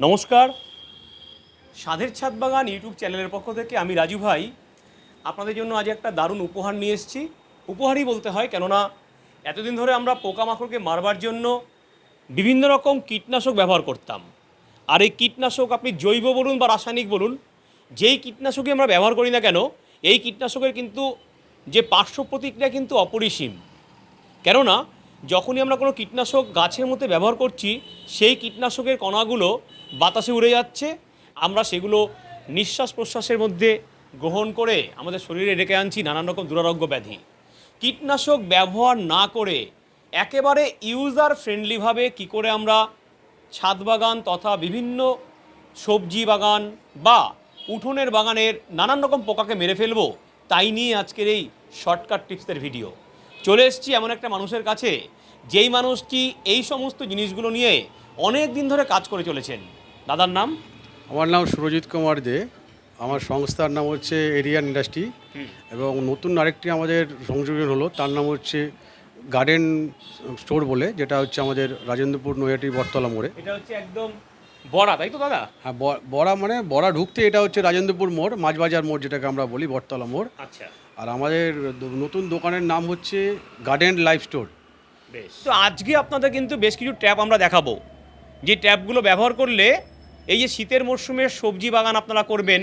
নমস্কার। সাধের ছাদ বাগান ইউটিউব চ্যানেলের পক্ষ থেকে আমি রাজু ভাই। আপনাদের জন্য আজ একটা দারুণ উপহার নিয়ে এসেছি। উপহারই বলতে হয়, কেননা এতদিন ধরে আমরা পোকামাকড়কে মারবার জন্য বিভিন্ন রকম কীটনাশক ব্যবহার করতাম। আর এই কীটনাশক আপনি জৈব বলুন বা রাসায়নিক বলুন, যেই কীটনাশকই আমরা ব্যবহার করি না কেন, এই কীটনাশকের কিন্তু যে পার্শ্ব প্রতিক্রিয়া কিন্তু অপরিসীম। কেননা যখনই আমরা কোনো কীটনাশক গাছের মধ্যে ব্যবহার করছি, সেই কীটনাশকের কণাগুলো বাতাসে উড়ে যাচ্ছে। আমরা সেগুলো নিঃশ্বাস প্রশ্বাসের মধ্যে গ্রহণ করে আমাদের শরীরে রেখে আনছি নানান রকম দুরারোগ্য ব্যাধি। কীটনাশক ব্যবহার না করে একেবারে ইউজার ফ্রেন্ডলিভাবে কি করে আমরা ছাদ বাগান তথা বিভিন্ন সবজি বাগান বা উঠোনের বাগানের নানান রকম পোকাকে মেরে ফেলব, তাই নিয়ে আজকের এই শর্টকাট টিপসের ভিডিও। চলে এসেছি এমন একটা মানুষের কাছে যেই মানুষটি এই সমস্ত জিনিসগুলো নিয়ে অনেক দিন ধরে কাজ করে চলেছেন। দাদার নাম? আমার নাম সুরজিৎ কুমার দে। আমার সংস্থার নাম হচ্ছে এরিয়ান ইন্ডাস্ট্রি এবং নতুন আরেকটি আমাদের সংযোজন হলো তার নাম হচ্ছে গার্ডেন স্টোর বলে যেটা হচ্ছে আমাদের রাজেন্দ্রপুর নৈহাটি বটতলা মোড়ে। এটা হচ্ছে একদম বড়া তাই তো দাদা? হ্যাঁ বড়া মানে বড়া ঢুকতে এটা হচ্ছে রাজেন্দ্রপুর মোড় মাছবাজার মোড় যেটাকে আমরা বলি বটতলা মোড়। আচ্ছা। আর আমাদের নতুন দোকানের নাম হচ্ছে গার্ডেন লাইফ স্টোর বেশ। তো আজকে আপনাদের কিন্তু বেশ কিছু ট্যাপ আমরা দেখাবো। যে ট্যাপগুলো ব্যবহার করলে এই যে শীতের মরশুমে সবজি বাগান আপনারা করবেন,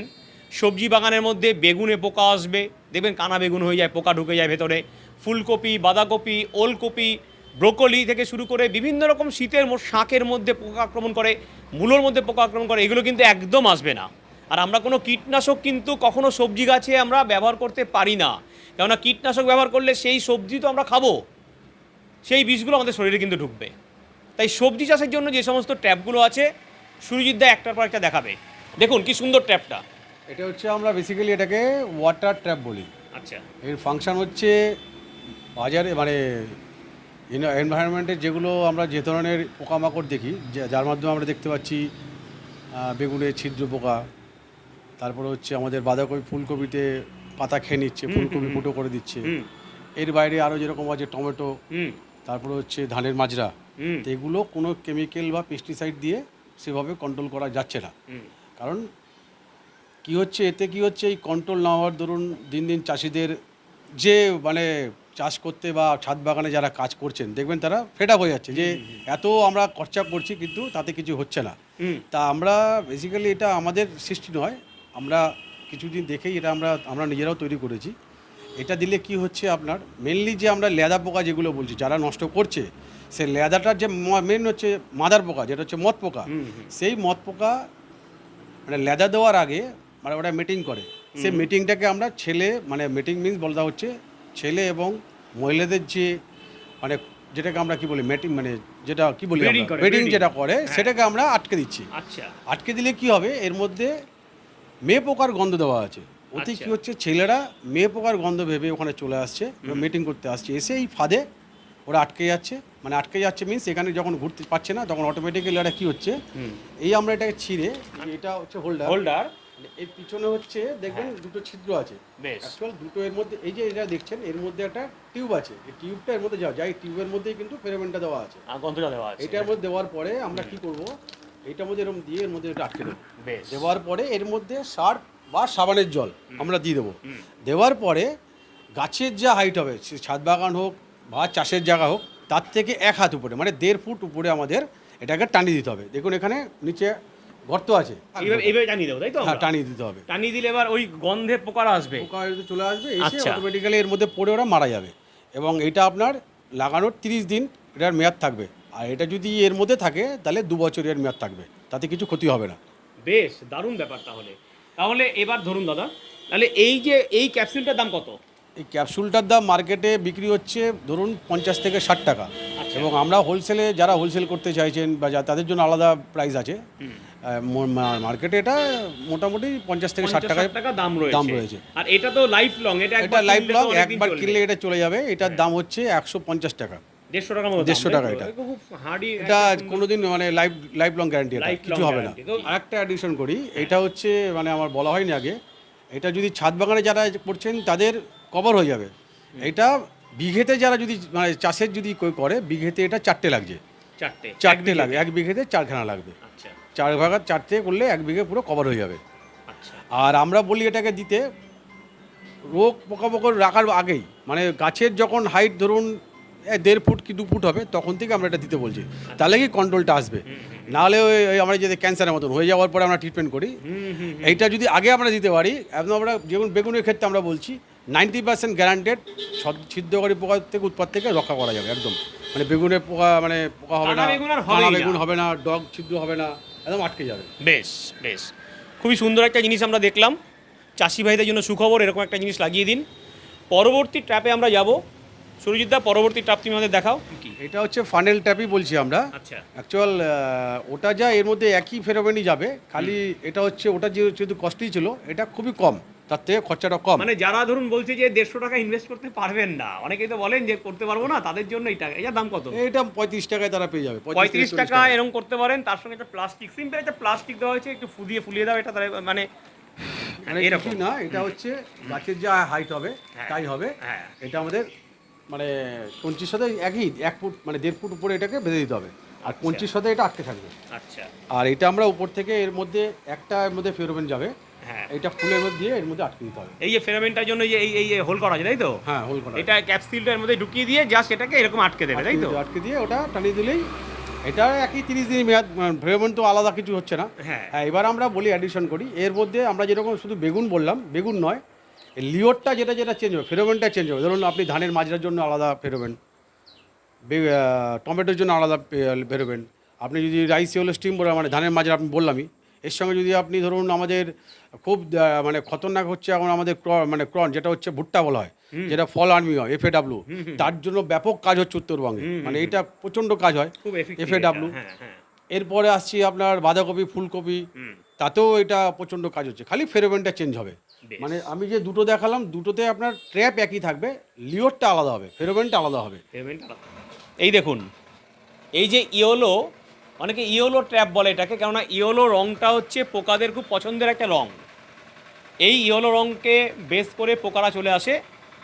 সবজি বাগানের মধ্যে বেগুনে পোকা আসবে, দেখবেন কানা বেগুন হয়ে যায়, পোকা ঢুকে যায় ভেতরে। ফুলকপি, বাঁধাকপি, ওলকপি, ব্রোকলি থেকে শুরু করে বিভিন্ন রকম শীতের শাকের মধ্যে পোকা আক্রমণ করে, মূলোর মধ্যে পোকা আক্রমণ করে, এগুলো কিন্তু একদম আসবে না। আর আমরা কোনো কীটনাশক কিন্তু কখনো সবজি গাছে আমরা ব্যবহার করতে পারি না। কেননা কীটনাশক ব্যবহার করলে সেই সবজি তো আমরা খাব। সেই বীজগুলো আমাদের শরীরে কিন্তু ঢুকবে। তাই সবজি চাষের জন্য যে সমস্ত ট্যাপগুলো আছে সুরজিৎ দা একটার পর একটা দেখাবে। দেখুন কি সুন্দর ট্যাপটা। এটা হচ্ছে আমরা বেসিক্যালি এটাকে ওয়াটার ট্যাপ বলি। আচ্ছা। এর ফাংশন হচ্ছে বাজারে মানে এনভায়রনমেন্টে যেগুলো আমরা যে ধরনের পোকামাকড় দেখি যা- যার মাধ্যমে আমরা দেখতে পাচ্ছি আহ, বেগুনে ছিদ্র পোকা তারপরে হচ্ছে আমাদের বাঁধাকপি ফুলকপিতে পাতা খেয়ে নিচ্ছে ফুলকপি ফুটো করে দিচ্ছে। এর বাইরে আরও যেরকম আছে টমেটো তারপরে হচ্ছে ধানের মাজরা তো এগুলো কোনো কেমিক্যাল বা পেস্টিসাইড দিয়ে সেভাবে কন্ট্রোল করা যাচ্ছে না। কারণ কি হচ্ছে এতে কি হচ্ছে এই কন্ট্রোল না হওয়ার ধরুন দিন দিন চাষিদের যে মানে চাষ করতে বা ছাদ বাগানে যারা কাজ করছেন দেখবেন তারা ফেড হয়ে যাচ্ছে যে এত আমরা খরচা করছি কিন্তু তাতে কিছু হচ্ছে না। তা আমরা বেসিক্যালি এটা আমাদের সৃষ্টি নয় আমরা কিছুদিন দেখেই এটা আমরা আমরা নিজেরাও তৈরি করেছি। এটা দিলে কি হচ্ছে আপনার মেনলি যে আমরা লেদা পোকা যেগুলো বলছি যারা নষ্ট করছে সে লেদাটার যে মেন হচ্ছে মাদার পোকা যেটা হচ্ছে মদ পোকা। সেই মদ পোকা মানে লেদা দেওয়ার আগে মানে ওটা মিটিং করে। সেই মিটিংটাকে আমরা ছেলে মানে মিটিং মিন্স বলতে হচ্ছে ছেলে এবং মহিলাদের যে মানে যেটাকে আমরা কি বলি মেটিং মানে যেটা কি বলি মিটিং যেটা করে সেটাকে আমরা আটকে দিচ্ছি। আচ্ছা। আটকে দিলে কি হবে এর মধ্যে মেয়ে পোকার গন্ধ দেওয়া আছে। ওতে আচ্ছা। কি হচ্ছে? ছেলেরা মেয়ে পোকার গন্ধ ভেবে ওখানে চলে আসছে মিটিং করতে আসছে। এসে এই ফাঁদে ওরা আটকে যাচ্ছে। মানে আটকে যাচ্ছে মিন্স এখানে যখন ঘুরতে পারছে না তখন অটোমেটিক্যালি এটা কি হচ্ছে? এই আমরা এটাকে ছিঁড়ে এটা হচ্ছে হোল্ডার হোল্ডার এর পিছনে হচ্ছে দেখবেন দুটো ছিদ্র আছে। অ্যাকচুয়াল দুটো এর মধ্যে এই যে এটা দেখছেন এর মধ্যে একটা টিউব আছে। এই টিউবটা এর মধ্যে যাওয়া যায় টিউবের মধ্যেই কিন্তু ফেরোমেনটা দেওয়া আছে। গন্ধটা দেওয়া আছে। এটার মধ্যে দেওয়ার পরে আমরা কি করব? এইটার মধ্যে এরকম দিয়ে এর মধ্যে এটা আটকে দেবো। বেশ। দেওয়ার পরে এর মধ্যে সার বা সাবানের জল আমরা দিয়ে দেবো। দেওয়ার পরে গাছের যা হাইট হবে সে ছাদ বাগান হোক বা চাষের জায়গা হোক তার থেকে এক হাত উপরে মানে দেড় ফুট উপরে আমাদের এটাকে টানিয়ে দিতে হবে। দেখুন এখানে নিচে গর্ত আছে। এইভাবে এইভাবে টানিয়ে দেবো তাই তো? হ্যাঁ টানিয়ে দিতে হবে। টানিয়ে দিলে এবার ওই গন্ধে পোকারা আসবে। পোকা যদি চলে আসবে এসে আচ্ছা। অটোমেটিক্যালি এর মধ্যে পড়ে ওরা মারা যাবে। এবং এটা আপনার লাগানোর তিরিশ দিন এটার মেয়াদ থাকবে। আর এটা যদি এর মধ্যে থাকে তাহলে দু বছরের মেয়াদ থাকবে। তাতে কিছু ক্ষতি হবে না। বেশ দারুণ ব্যাপার তাহলে। তাহলে এবার ধরুন দাদা তাহলে এই যে এই ক্যাপসুলটার দাম কত? এই ক্যাপসুলটার দাম মার্কেটে বিক্রি হচ্ছে ধরুন পঞ্চাশ থেকে ষাট টাকা। আচ্ছা। এবং আমরা হোলসেলে যারা হোলসেল করতে চাইছেন বা যা- তাদের জন্য আলাদা প্রাইস আছে। মার্কেটে এটা মোটামুটি পঞ্চাশ থেকে ষাট টাকা দাম রয়েছে দাম রয়েছে। আর এটা তো লাইফ লং এটা লাইফ কিনলে লং একবার কিনলে এটা চলে যাবে। এটার দাম হচ্ছে একশো পঞ্চাশ টাকা। দেড়শো মতো 150 টাকা এটা। কোনোদিন মানে লাইফ লাইফ লং গ্যারান্টি কিছু হবে না। অ্যাডিশন করি এটা হচ্ছে মানে আমার বলা হয়নি আগে এটা যদি ছাদ বাগানে যারা করছেন তাদের কভার হয়ে যাবে। এটা বিঘেতে যারা যদি মানে চাষের যদি করে বিঘেতে এটা চারটে লাগছে। চারটে চারটে লাগে এক বিঘেতে চারখানা লাগবে। আচ্ছা। চার ভাগার চার থেকে করলে এক বিঘে পুরো কভার হয়ে যাবে। আচ্ছা। আর আমরা বলি এটাকে দিতে রোগ পোকামাকড় রাখার আগেই মানে গাছের যখন হাইট ধরুন দেড় ফুট কি দু ফুট হবে তখন থেকে আমরা এটা দিতে বলছি। তাহলে কি কন্ট্রোলটা আসবে? নাহলে ওই ওই আমরা যদি ক্যান্সারের মতন হয়ে যাওয়ার পরে আমরা ট্রিটমেন্ট করি। এইটা যদি আগে আমরা দিতে পারি একদম আমরা যেমন বেগুনের ক্ষেত্রে আমরা বলছি নাইনটি পার্সেন্ট গ্যারান্টেড ছিদ্রকারী পোকার থেকে উৎপাদ থেকে রক্ষা করা যাবে একদম। মানে বেগুনের পোকা মানে পোকা হবে কানা না। বেগুন হবে না ডগ ছিদ্র হবে না একদম আটকে যাবে। বেশ বেশ। খুবই সুন্দর একটা জিনিস আমরা দেখলাম। চাষি ভাইদের জন্য সুখবর এরকম একটা জিনিস লাগিয়ে দিন। পরবর্তী ট্র্যাপে আমরা যাব। সুরজিৎ দা পরবর্তী ট্র্যাপ তুমি আমাদের দেখাও। কি? এটা হচ্ছে ফানেল ট্যাপই বলছি আমরা। আচ্ছা। অ্যাকচুয়াল ওটা যা এর মধ্যে একই ফেরোমেনই যাবে। খালি এটা হচ্ছে ওটা যে- যেহেতু কস্টলি ছিল এটা খুবই কম। তার থেকে খরচাটা কম। মানে যারা ধরুন বলছে যে দেড়শো টাকা ইনভেস্ট করতে পারবেন না অনেকেই তো বলেন যে করতে পারব না তাদের জন্য এই টাকা এটার দাম কত? এটা পঁয়ত্রিশ টাকায় তারা পেয়ে যাবে পঁয়ত্রিশ টাকা 40 এরকম করতে পারেন তার সঙ্গে একটা প্লাস্টিক সিম্পল একটা প্লাস্টিক দেওয়া হয়েছে একটু ফুদিয়ে ফুলিয়ে দাও এটা তাহলে মানে মানে এরকম। না এটা হচ্ছে গাছের যা হাইট হবে হ্যাঁ। তাই হবে। হ্যাঁ। এটা আমাদের মানে পঞ্চিশ সাথে একই এক ফুট মানে দেড় ফুট উপরে এটাকে বেঁধে দিতে হবে। আর পঞ্চিশ সাথে এটা আটকে থাকবে। আচ্ছা। আর এটা আমরা উপর থেকে এর মধ্যে একটা এর মধ্যে ফেরোমেন যাবে। হ্যাঁ। এটা ফুলের মধ্যে দিয়ে এর মধ্যে আটকে দিতে হবে। এই যে ফেরামেন্টার জন্য এই এই এই হোল করা আছে তাই তো? হ্যাঁ হোল করা এটা ক্যাপসিলটা এর মধ্যে ঢুকিয়ে দিয়ে জাস্ট এটাকে এরকম আটকে দেবে তাই তো? আটকে দিয়ে- ওটা টানিয়ে দিলেই এটা একই তিরিশ দিন মেয়াদ ফেরোমন তো আলাদা কিছু হচ্ছে না। হ্যাঁ। হ্যাঁ এবার আমরা বলি অ্যাডিশন করি। এর মধ্যে আমরা যেরকম শুধু বেগুন বললাম বেগুন নয় লিওরটা যেটা যেটা চেঞ্জ হবে ফেরোমেনটা চেঞ্জ হবে। ধরুন আপনি ধানের মাজরার জন্য আলাদা ফেরোবেন টমেটোর জন্য আলাদা বেরোবেন আপনি যদি রাইস হলো স্টিম বলে মানে ধানের মাজরা আপনি বললামই এর সঙ্গে যদি আপনি ধরুন আমাদের খুব মানে খতরনাক হচ্ছে এখন আমাদের মানে ক্রন যেটা হচ্ছে ভুট্টা বলা হয় যেটা ফল আর্মি হয় এফ ডাব্লিউ তার জন্য ব্যাপক কাজ হচ্ছে উত্তরবঙ্গে। মানে এটা প্রচণ্ড কাজ হয় এফ ডাব্লিউ হ্যাঁ হ্যাঁ। এরপরে আসছি আপনার বাঁধাকপি ফুলকপি। তাতেও এটা প্রচণ্ড কাজ হচ্ছে। খালি ফেরোমেনটা চেঞ্জ হবে। মানে আমি যে দুটো দেখালাম দুটোতে আপনার ট্র্যাপ একই থাকবে লিওরটা আলাদা হবে ফেরোমেনটা আলাদা হবে। এই দেখুন এই যে ইয়োলো অনেকে ইয়োলো ট্র্যাপ বলে এটাকে কেননা ইয়োলো রংটা হচ্ছে পোকাদের খুব পছন্দের একটা রং। এই ইয়োলো রংকে বেস করে পোকারা চলে আসে।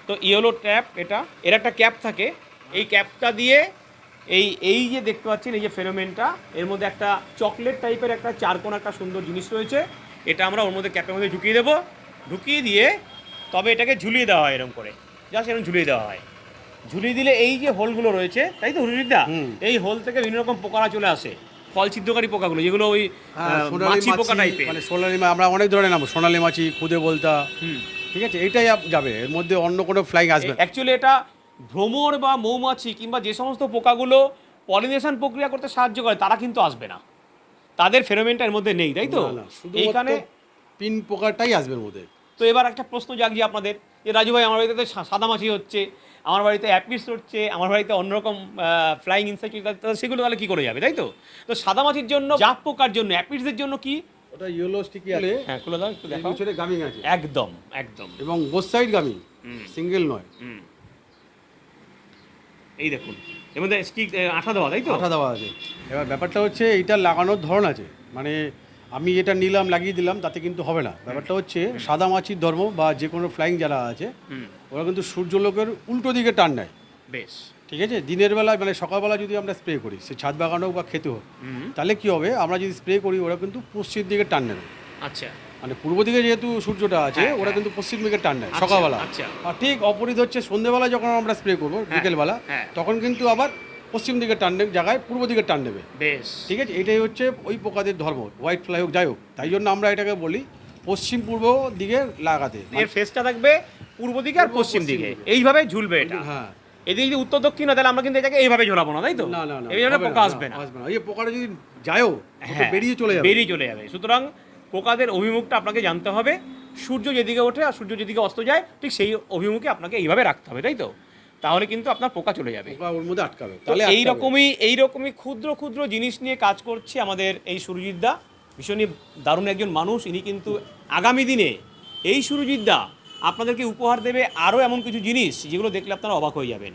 তো ইয়োলো ট্র্যাপ এটা এর একটা ক্যাপ থাকে। এই ক্যাপটা দিয়ে এই এই যে দেখতে পাচ্ছেন এই যে ফেরোমেনটা এর মধ্যে একটা চকলেট টাইপের একটা চারকোন একটা সুন্দর জিনিস রয়েছে। এটা আমরা ওর মধ্যে ক্যাপের মধ্যে ঢুকিয়ে দেবো। ঢুকিয়ে দিয়ে তবে এটাকে ঝুলিয়ে দেওয়া হয় এরকম করে। জাস্ট এরকম ঝুলিয়ে দেওয়া হয়। ঝুলিয়ে দিলে এই যে হোলগুলো রয়েছে তাই তো হুজুরিদা। এই হোল থেকে বিভিন্ন রকম পোকারা চলে আসে। ফল ছিদ্রকারী পোকাগুলো যেগুলো ওই হ্যাঁ, মাছি পোকা টাইপের মানে সোনালী আমরা অনেক ধরনের নাম সোনালি মাছি খুদে বলতা। ঠিক আছে? এটাই যাবে। এর মধ্যে অন্য কোনো ফ্লাইং আসবে। অ্যাকচুয়ালি এটা ভ্রমর বা মৌমাছি কিংবা যে সমস্ত পোকাগুলো পলিনেশন প্রক্রিয়া করতে সাহায্য করে তারা কিন্তু আসবে না। তাদের ফেরোমেনটা এর মধ্যে নেই তাই তো? এইখানে পিন পোকাটাই আসবে মধ্যে। তো এবার একটা প্রশ্ন জাগছে আপনাদের যে রাজু ভাই আমার বাড়িতে তো সাদামাছি হচ্ছে আমার বাড়িতে অ্যাপিস হচ্ছে আমার বাড়িতে অন্যরকম ফ্লাইং ইনসেক্ট সেগুলো তাহলে কী করে যাবে তাই তো? তো সাদামাছির জন্য জাপ পোকার জন্য অ্যাপিসদের জন্য কি? ওটা ইয়েলো স্টিকি আছে। হ্যাঁ খুলে দাও একটু পিছনে গামিং আছে। একদম একদম। এবং বোথ সাইড গামিং সিঙ্গেল নয়। হুম। এই দেখুন। এর মধ্যে আঠা দেওয়া তাই তো? আঠা দেওয়া আছে। এবার ব্যাপারটা হচ্ছে এইটা লাগানোর ধরন আছে। মানে আমি এটা নিলাম লাগিয়ে দিলাম তাতে কিন্তু হবে না। ব্যাপারটা হচ্ছে সাদা মাছির ধর্ম বা যে কোনো ফ্লাইং যারা আছে ওরা কিন্তু সূর্যলোকের উল্টো দিকে টান নেয়। বেশ। ঠিক আছে? দিনের বেলা মানে সকালবেলা যদি আমরা স্প্রে করি সে ছাদ বাগান হোক বা খেতে হোক তাহলে কি হবে? আমরা যদি স্প্রে করি ওরা কিন্তু পশ্চিম দিকে টান নেবে। আচ্ছা। মানে পূর্ব দিকে যেহেতু সূর্যটা আছে হ্যাঁ, ওরা কিন্তু পশ্চিম দিকে টান নেয় আচ্ছা, সকালবেলা। আচ্ছা। আর ঠিক অপরিধ হচ্ছে সন্ধ্যেবেলা যখন আমরা স্প্রে করব বিকেলবেলা হ্যাঁ। তখন কিন্তু আবার পশ্চিম দিকে টান নেবে জায়গায় পূর্ব দিকে টান নেবে। বেশ। ঠিক আছে? এটাই হচ্ছে ওই পোকাদের ধর্ম হোয়াইট ফ্লাই হোক যাই হোক। তাই জন্য আমরা এটাকে বলি পশ্চিম পূর্ব দিকে লাগাতে। এর ফেসটা থাকবে পূর্ব দিকে আর পশ্চিম দিকে। এইভাবে ঝুলবে এটা। হ্যাঁ। এদিকে যদি উত্তর দক্ষিণ হয় তাহলে আমরা কিন্তু এটাকে এইভাবে ঝোলাবো না তাই তো? না না না এই পোকা আসবে না আসবে না। এই পোকাটা যদি যায়ও হ্যাঁ, বেরিয়ে চলে যাবে। বেরিয়ে চলে যাবে। সুতরাং পোকাদের অভিমুখটা আপনাকে জানতে হবে। সূর্য যেদিকে ওঠে আর সূর্য যেদিকে অস্ত যায় ঠিক সেই অভিমুখে আপনাকে এইভাবে রাখতে হবে তাই তো? তাহলে কিন্তু আপনার পোকা চলে যাবে। ওর মধ্যে আটকাবে তাহলে এই আটকাবে। রকমই এই ক্ষুদ্র ক্ষুদ্র জিনিস নিয়ে কাজ করছে আমাদের এই সুরজিৎদা ভীষণই দারুণ একজন মানুষ ইনি কিন্তু আগামী দিনে এই সুরজিৎদা আপনাদেরকে উপহার দেবে আরও এমন কিছু জিনিস যেগুলো দেখলে আপনারা অবাক হয়ে যাবেন।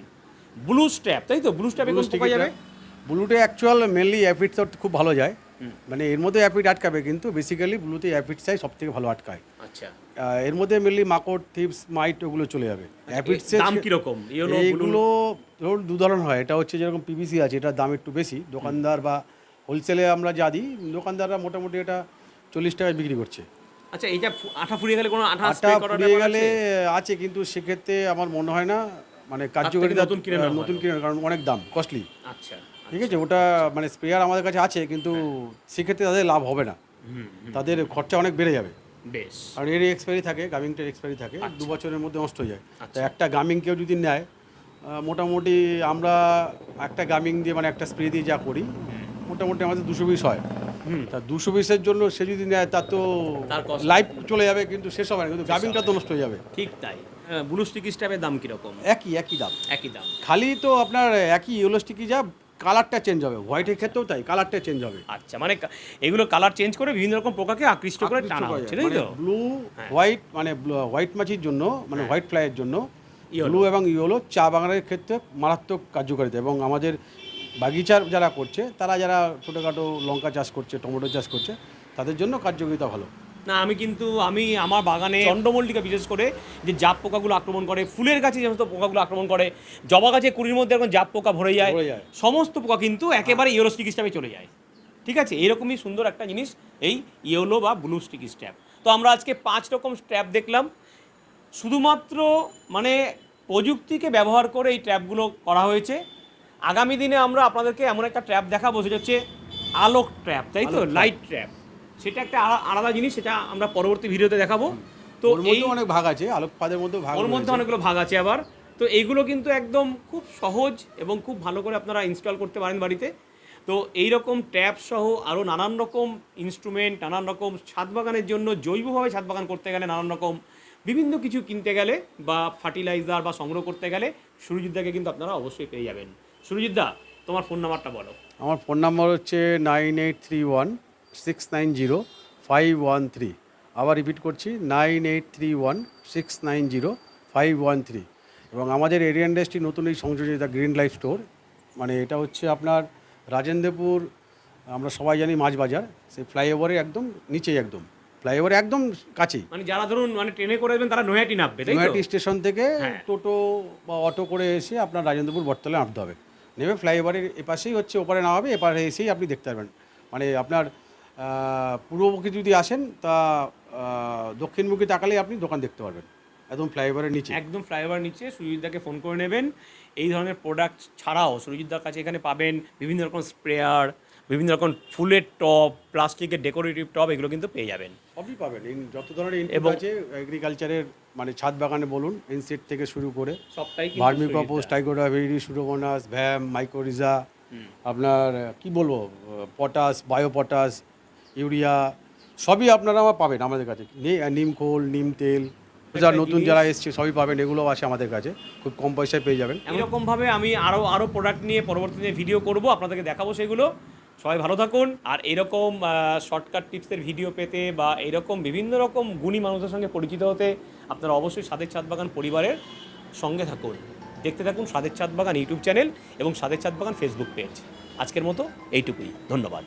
ব্লু স্ট্র্যাপ তাই তো? ব্লু স্ট্র্যাপে পোকা যাবে? ব্লুতে অ্যাকচুয়াল মেনলি অ্যাপিড খুব ভালো যায়। মানে এর মধ্যে অ্যাপিড আটকাবে কিন্তু বেসিক্যালি ব্লুতে অ্যাপিড চাই সব থেকে ভালো আটকায়। আচ্ছা। এর মধ্যে মেনলি মাকড় থিপস মাইট ওগুলো চলে যাবে। অ্যাপিড দাম কীরকম? এইগুলো ধরুন দু ধরনের হয়। এটা হচ্ছে যেরকম পিভিসি আছে এটার দাম একটু বেশি। দোকানদার বা হোলসেলে আমরা যা দিই দোকানদাররা মোটামুটি এটা চল্লিশ টাকায় বিক্রি করছে। আচ্ছা এইটা আঠা ফুরিয়ে গেলে কোনো আঠা আটা ফুরিয়ে গেলে আছে? আছে কিন্তু সেক্ষেত্রে আমার মনে হয় না মানে কার্যকারিতা নতুন কিনে নতুন কিনে কারণ অনেক দাম কস্টলি আচ্ছা। ঠিক আছে ওটা মানে স্প্রেয়ার আমাদের কাছে আছে কিন্তু সেক্ষেত্রে তাদের লাভ হবে না। তাদের খরচা অনেক বেড়ে যাবে। বেশ। আর এর এক্সপায়ারি থাকে গামিংটার এক্সপায়ারি থাকে দু বছরের মধ্যে নষ্ট হয়ে যায়। আচ্ছা। তো একটা গামিং কেউ যদি নেয় মোটামুটি আমরা একটা গামিং দিয়ে মানে একটা স্প্রে দিয়ে যা করি মোটামুটি আমাদের দুশো পিস হয়। তা দুশো পিসের জন্য সে যদি নেয় তার তো লাইফ চলে যাবে কিন্তু শেষ হবে না কিন্তু গামিংটা তো নষ্ট হয়ে যাবে। ঠিক তাই। ব্লু স্টিক স্ট্যাপের দাম কীরকম? একই একই দাম। একই দাম। খালি তো আপনার একই ইয়েলো স্টিকি যা কালারটা চেঞ্জ হবে। হোয়াইটের ক্ষেত্রেও তাই কালারটা চেঞ্জ হবে। আচ্ছা মানে এগুলো কালার চেঞ্জ করে বিভিন্ন রকম পোকাকে আকৃষ্ট করে টানা হচ্ছে তাই তো? ব্লু হ্যাঁ। হোয়াইট মানে হোয়াইট মাছির জন্য মানে হোয়াইট ফ্লাইয়ের জন্য। ব্লু এবং ইয়েলো চা বাগানের ক্ষেত্রে মারাত্মক কার্যকারিতা। এবং আমাদের বাগিচার যারা করছে তারা যারা ছোটোখাটো লঙ্কা চাষ করছে টমেটো চাষ করছে তাদের জন্য কার্যকারিতা ভালো। না আমি কিন্তু আমি আমার বাগানে চন্দ্রমল্লিকা বিশেষ করে যে জাপ পোকাগুলো আক্রমণ করে ফুলের গাছে যে সমস্ত পোকাগুলো আক্রমণ করে জবা গাছে কুড়ির মধ্যে এখন জাপ পোকা ভরে যায় ভরে যায়। সমস্ত পোকা কিন্তু একেবারে ইয়েলো স্টিক স্ট্যাপে চলে যায়। ঠিক আছে? এরকমই সুন্দর একটা জিনিস এই ইয়েলো বা ব্লু স্টিক স্ট্যাপ। তো আমরা আজকে পাঁচ রকম স্ট্যাপ দেখলাম। শুধুমাত্র মানে প্রযুক্তিকে ব্যবহার করে এই ট্র্যাপগুলো করা হয়েছে। আগামী দিনে আমরা আপনাদেরকে এমন একটা ট্র্যাপ দেখাবো সেটা হচ্ছে আলোক ট্র্যাপ তাই তো? লাইট ট্র্যাপ সেটা একটা আলা- আলাদা জিনিস সেটা আমরা পরবর্তী ভিডিওতে দেখাবো। তো এই অনেক ভাগ আছে আলোক ফাঁদের মধ্যে ভাগ ওর মধ্যে অনেকগুলো ভাগ আছে আবার। তো এইগুলো কিন্তু একদম খুব সহজ এবং খুব ভালো করে আপনারা ইনস্টল করতে পারেন বাড়িতে। তো এই রকম ট্যাপ সহ আরও নানান রকম ইনস্ট্রুমেন্ট নানান রকম ছাদ বাগানের জন্য জৈবভাবে ছাদ বাগান করতে গেলে নানান রকম বিভিন্ন কিছু কিনতে গেলে বা ফার্টিলাইজার বা সংগ্রহ করতে গেলে সুরজিৎদাকে কিন্তু আপনারা অবশ্যই পেয়ে যাবেন। সুরজিৎদা তোমার ফোন নাম্বারটা বলো। আমার ফোন নাম্বার হচ্ছে nine eight three one six nine zero five one three আবার রিপিট করছি nine eight three one six nine zero five one three এবং আমাদের এরিয়া ইন্ডাস্ট্রি নতুন এই সংযোজিত গ্রিন লাইফ স্টোর। মানে এটা হচ্ছে আপনার রাজেন্দ্রপুর আমরা সবাই জানি মাছ বাজার সেই ফ্লাইওভারের একদম নিচেই একদম। ফ্লাইওভারের একদম কাছেই। মানে যারা ধরুন মানে ট্রেনে করে আসবেন তারা নৈহাটি নামবে নৈহাটি স্টেশন থেকে হ্যাঁ। টোটো বা অটো করে এসে আপনার রাজেন্দ্রপুর বটতলে নামতে হবে। নেমে ফ্লাইওভারের এপাশেই হচ্ছে ওপারে না হবে এপারে এসেই আপনি দেখতে পারবেন। মানে আপনার পূর্বমুখী যদি আসেন তা দক্ষিণমুখী তাকালেই আপনি দোকান দেখতে পারবেন। একদম ফ্লাইওভারের নিচে। একদম ফ্লাইওভার নিচে সুরজিৎদাকে ফোন করে নেবেন। এই ধরনের প্রোডাক্ট ছাড়াও সুরজিৎদার কাছে এখানে পাবেন বিভিন্ন রকম স্প্রেয়ার বিভিন্ন রকম ফুলের টপ প্লাস্টিকের ডেকোরেটিভ টপ এগুলো কিন্তু পেয়ে যাবেন। সবই পাবেন। যত ধরনের এবং- আছে এগ্রিকালচারের মানে ছাদ বাগানে বলুন ইনসেট থেকে শুরু করে সবটাই ভার্মি। কম্পোস্ট টাইগোডা ভেরি সুডোমোনাস ভ্যাম মাইক্রোরিজা আপনার কি বলব পটাশ বায়ো পটাশ ইউরিয়া সবই আপনারা আমার পাবেন আমাদের কাছে। নিম খোল নিম তেল যারা নতুন যারা এসছে সবই পাবেন এগুলো আছে আমাদের কাছে। খুব কম পয়সায় পেয়ে যাবেন। এরকমভাবে আমি আরও আরও প্রোডাক্ট নিয়ে পরবর্তীতে ভিডিও করব আপনাদেরকে দেখাবো সেগুলো। সবাই ভালো থাকুন। আর এরকম শর্টকাট টিপসের ভিডিও পেতে বা এরকম বিভিন্ন রকম গুণী মানুষের সঙ্গে পরিচিত হতে আপনারা অবশ্যই সাদের ছাদ বাগান পরিবারের সঙ্গে থাকুন। দেখতে থাকুন সাদের ছাদ বাগান ইউটিউব চ্যানেল এবং সাদের ছাদ বাগান ফেসবুক পেজ আজকের মতো এইটুকুই। ধন্যবাদ।